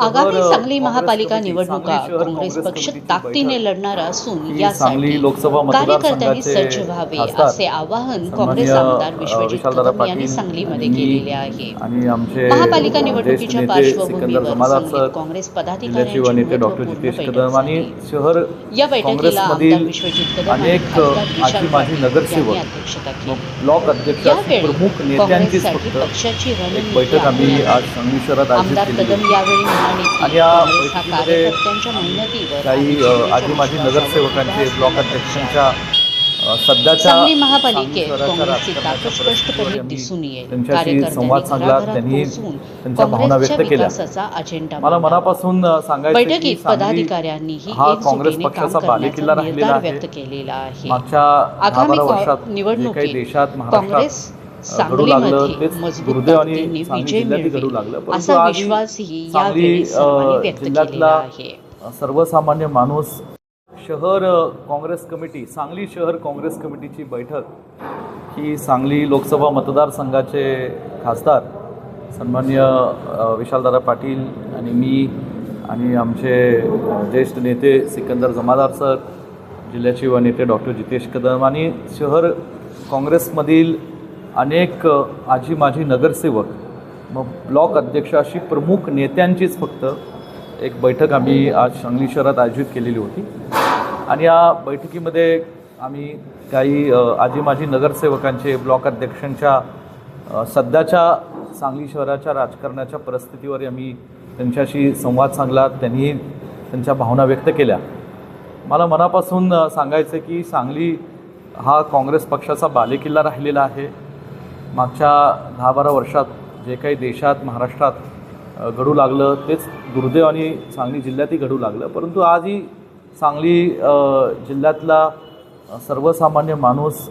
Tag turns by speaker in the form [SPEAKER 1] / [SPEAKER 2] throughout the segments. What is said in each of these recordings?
[SPEAKER 1] आगामी सांगली महापालिका निवडणुका काँग्रेस पक्ष ताकदीने लढणार असून यासाठी
[SPEAKER 2] सांगली लोकसभा
[SPEAKER 1] कार्यकर्त्यांनी सज्ज व्हावे असे आवाहन काँग्रेस आमदार विश्वजित कदम यांनी सांगलीमध्ये केलेले आहे. महापालिका निवडणुकीच्या पार्श्वभूमीवर सांगलीत काँग्रेस पदाधिकाऱ्यांची.
[SPEAKER 2] शहर
[SPEAKER 1] या बैठकीला आमदार विश्वजित कदम आणि विशाल पाटील
[SPEAKER 2] नगरसेवक
[SPEAKER 1] यांनी अध्यक्षता केली. यावेळी काँग्रेससाठी पक्षाची रणनीती
[SPEAKER 2] बैठक आम्ही
[SPEAKER 1] आखली
[SPEAKER 2] आज सांगली शहरात आयोजित
[SPEAKER 1] आमदार कदम यावेळी की
[SPEAKER 2] आणि या
[SPEAKER 1] काँग्रेस हा
[SPEAKER 2] बैठकीमध्ये
[SPEAKER 1] कार्यकर्त्यांच्या मेहनतीवर
[SPEAKER 2] काही
[SPEAKER 1] जनतेच्या
[SPEAKER 2] माजी
[SPEAKER 1] विश्वासावर
[SPEAKER 2] नगरसेवकांचे ब्लॉक अध्यक्षांच्या अ, सध्याच्या
[SPEAKER 1] सांगली
[SPEAKER 2] सांगली
[SPEAKER 1] महापालिकेत
[SPEAKER 2] शहराच्या
[SPEAKER 1] काँग्रेसची
[SPEAKER 2] राजकारणाच्या
[SPEAKER 1] ताकद स्पष्टपणे
[SPEAKER 2] परिस्थितीवर आम्ही
[SPEAKER 1] दिसून येईल.
[SPEAKER 2] त्यांच्याशी
[SPEAKER 1] कार्यकर्त्यांनी
[SPEAKER 2] संवाद साधला
[SPEAKER 1] घराघरात
[SPEAKER 2] त्यांनी
[SPEAKER 1] पोहोचून
[SPEAKER 2] त्यांच्या भावना
[SPEAKER 1] काँग्रेसच्या
[SPEAKER 2] व्यक्त केल्या.
[SPEAKER 1] विकासाचा अजेंडा
[SPEAKER 2] मला
[SPEAKER 1] मांडला.
[SPEAKER 2] मनापासून अ, सांगायचं की
[SPEAKER 1] बैठकीत
[SPEAKER 2] सांगली
[SPEAKER 1] पदाधिकाऱ्यांनीही
[SPEAKER 2] हा काँग्रेस
[SPEAKER 1] काम
[SPEAKER 2] पक्षाचा बालेकिल्ला राहिलेला
[SPEAKER 1] निर्धार
[SPEAKER 2] आहे.
[SPEAKER 1] व्यक्त केलेला आहे.
[SPEAKER 2] मागच्या दहा
[SPEAKER 1] आगामी
[SPEAKER 2] बारा
[SPEAKER 1] कॉ-
[SPEAKER 2] वर्षात जे काही
[SPEAKER 1] निवडणुकीत
[SPEAKER 2] देशात
[SPEAKER 1] काँग्रेस
[SPEAKER 2] महाराष्ट्रात घडू लागलं तेच दुर्दैव आणि सांगली घडू लागलं.
[SPEAKER 1] असा विश्वासही यावेळी
[SPEAKER 2] जिल्ह्यातला सर्वसामान्य माणूस शहर काँग्रेस कमिटी सांगली शहर काँग्रेस कमिटीची बैठक ही सांगली लोकसभा मतदारसंघाचे खासदार सन्मान्य विशालदादा पाटील आणि मी आणि आमचे ज्येष्ठ नेते सिकंदर जमादार सर जिल्ह्याचे युवा नेते डॉक्टर जितेश कदम आणि शहर काँग्रेसमधील अनेक आजी माझी नगरसेवक मग ब्लॉक अध्यक्ष अशी प्रमुख नेत्यांचीच फक्त एक बैठक आम्ही आज सांगली शहरात आयोजित केलेली होती. आणि या बैठकीमध्ये आम्ही काही आजी माजी नगरसेवकांचे ब्लॉक अध्यक्षांच्या सध्याच्या सांगली शहराच्या राजकारणाच्या परिस्थितीवर आम्ही त्यांच्याशी संवाद सांगला त्यांनी त्यांच्या भावना व्यक्त केल्या. मला मनापासून सांगायचं की सांगली हा काँग्रेस पक्षाचा बालेकिल्ला राहिलेला आहे. मागच्या दहा बारा वर्षात जे काही देशात महाराष्ट्रात घडू लागलं तेच दुर्दैव आणि सांगली जिल्ह्यातही घडू लागलं. परंतु आजही सांगली जिल्ह्यातला सर्वसामान्य माणूस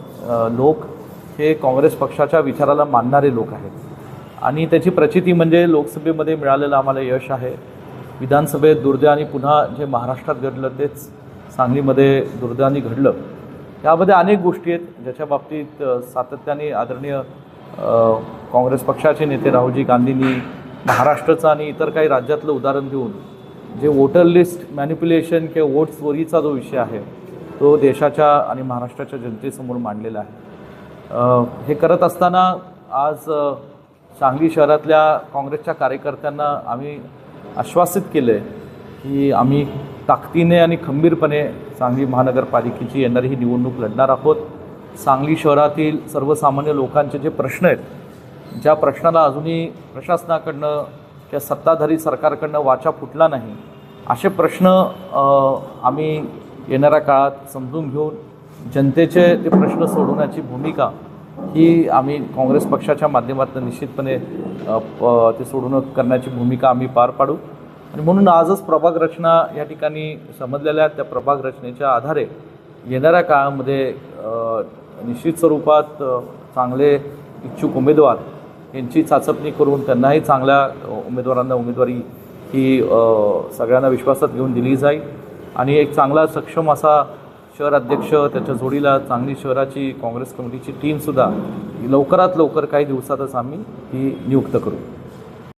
[SPEAKER 2] लोक हे काँग्रेस पक्षाच्या विचाराला मानणारे लोक आहेत. आणि त्याची प्रचिती म्हणजे लोकसभेमध्ये मिळालेलं आम्हाला यश आहे. विधानसभेत दुर्दैवाने पुन्हा जे महाराष्ट्रात घडलं तेच सांगलीमध्ये दुर्दैवाने घडलं. यामध्ये अनेक गोष्टी आहेत ज्याच्या बाबतीत सातत्याने आदरणीय काँग्रेस पक्षाचे नेते राहुलजी गांधींनी महाराष्ट्राचं आणि इतर काही राज्यातलं उदाहरण देऊन जे वोटर लिस्ट मॅनिप्युलेशन किंवा वोट चोरीचा जो विषय आहे तो देशाच्या आणि महाराष्ट्राच्या जनतेसमोर मांडलेला आहे. हे करत असताना आज सांगली शहरातल्या काँग्रेसच्या कार्यकर्त्यांना आम्ही आश्वासित केलं आहे की आम्ही ताकदीने आणि खंबीरपणे सांगली महानगरपालिकेची येणारी ही निवडणूक लढणार आहोत. सांगली शहरातील सर्वसामान्य लोकांचे जे प्रश्न आहेत ज्या प्रश्नाला अजूनही प्रशासनाकडनं किंवा सत्ताधारी सरकारकडनं वाचा फुटला नाही असे प्रश्न आम्ही येणाऱ्या काळात समजून घेऊन जनतेचे ते प्रश्न सोडवण्याची भूमिका ही आम्ही काँग्रेस पक्षाच्या माध्यमातून निश्चितपणे प- ते सोडवणं करण्याची भूमिका आम्ही पार पाडू. आणि म्हणून आजच प्रभाग रचना या ठिकाणी समजलेल्या त्या प्रभाग रचनेच्या आधारे येणाऱ्या काळामध्ये निश्चित स्वरूपात चांगले इच्छुक उमेदवार यांची चाचपणी करून त्यांनाही चांगल्या उमेदवारांना उमेदवारी ही सगळ्यांना विश्वासात घेऊन दिली जाईल. आणि एक चांगला सक्षम असा शहर अध्यक्ष त्याच्या जोडीला चांगली शहराची काँग्रेस कमिटीची टीमसुद्धा लवकरात लवकर काही दिवसातच आम्ही ही नियुक्त करू.